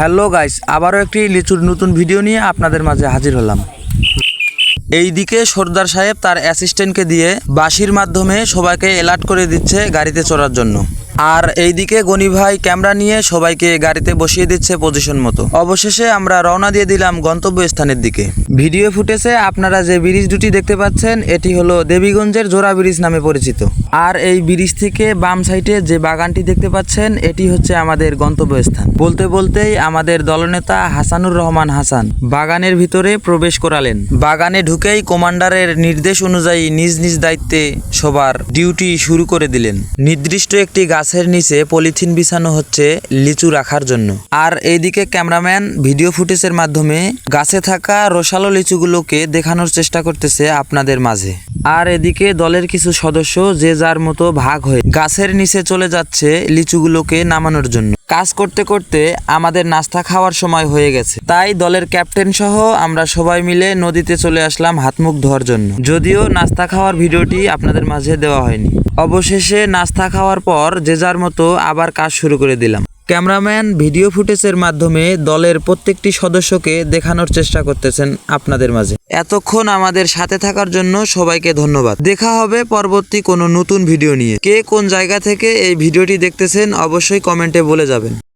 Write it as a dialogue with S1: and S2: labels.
S1: Hello guys, আবারও একটি লিচুর নতুন ভিডিও নিয়ে আপনাদের মাঝে হাজির হলাম। এইদিকে সর্দার সাহেব তার অ্যাসিস্ট্যান্টকে দিয়ে বাঁশির মাধ্যমে সবাইকে অ্যালার্ট করে দিচ্ছে গাড়িতে চড়ার জন্য। আর এইদিকে গনি ভাই ক্যামেরা নিয়ে সবাইকে গাড়িতে বসিয়ে দিচ্ছে পজিশন মতো। অবশেষে আমরা রওনা দিয়ে দিলাম গন্তব্য স্থানের দিকে। ভিডিও ফুটেজে আপনারা যে ব্রিজ দুটি দেখতে পাচ্ছেন, এটি হলো দেবীগঞ্জের জোড়া ব্রিজ নামে পরিচিত। আর এই ব্রিজ থেকে বাম সাইডে যে বাগানটি দেখতে পাচ্ছেন, এটি হচ্ছে আমাদের গন্তব্যস্থান। বলতে বলতেই আমাদের দলনেতা হাসানুর রহমান হাসান বাগানের ভিতরে প্রবেশ করালেন। বাগানে ঢুকেই কমান্ডারের নির্দেশ অনুযায়ী নিজ নিজ দায়িত্বে সবার ডিউটি শুরু করে দিলেন। নির্দিষ্ট একটি গাছের নিচে পলিথিন বিছানো হচ্ছে লিচু রাখার জন্য। আর এইদিকে ক্যামেরাম্যান ভিডিও ফুটেজের মাধ্যমে গাছে থাকা রসালো লিচুগুলোকে দেখানোর চেষ্টা করতেছে আপনাদের মাঝে। আর এদিকে দলের কিছু সদস্য যে যার মতো ভাগ হয়ে গাছের নিচে চলে যাচ্ছে লিচুগুলোকে নামানোর জন্য। কাজ করতে করতে আমাদের নাস্তা খাওয়ার সময় হয়ে গেছে। তাই দলের ক্যাপ্টেন সহ আমরা সবাই মিলে নদীতে চলে আসলাম হাত মুখ ধোয়ার জন্য। যদিও নাস্তা খাওয়ার ভিডিওটি আপনাদের মাঝে দেওয়া হয়নি। অবশেষে নাস্তা খাওয়ার পর যে যার মতো আবার কাজ শুরু করে দিলাম। ক্যামেরাম্যান ভিডিও ফুটেজের মাধ্যমে দলের প্রত্যেকটি সদস্যকে দেখানোর চেষ্টা করতেছেন আপনাদের মাঝে। এতক্ষণ আমাদের সাথে থাকার জন্য সবাইকে ধন্যবাদ। দেখা হবে পরবর্তী কোনো নতুন ভিডিও নিয়ে। কে কোন জায়গা থেকে এই ভিডিওটি দেখতেছেন অবশ্যই কমেন্টে বলে যাবেন।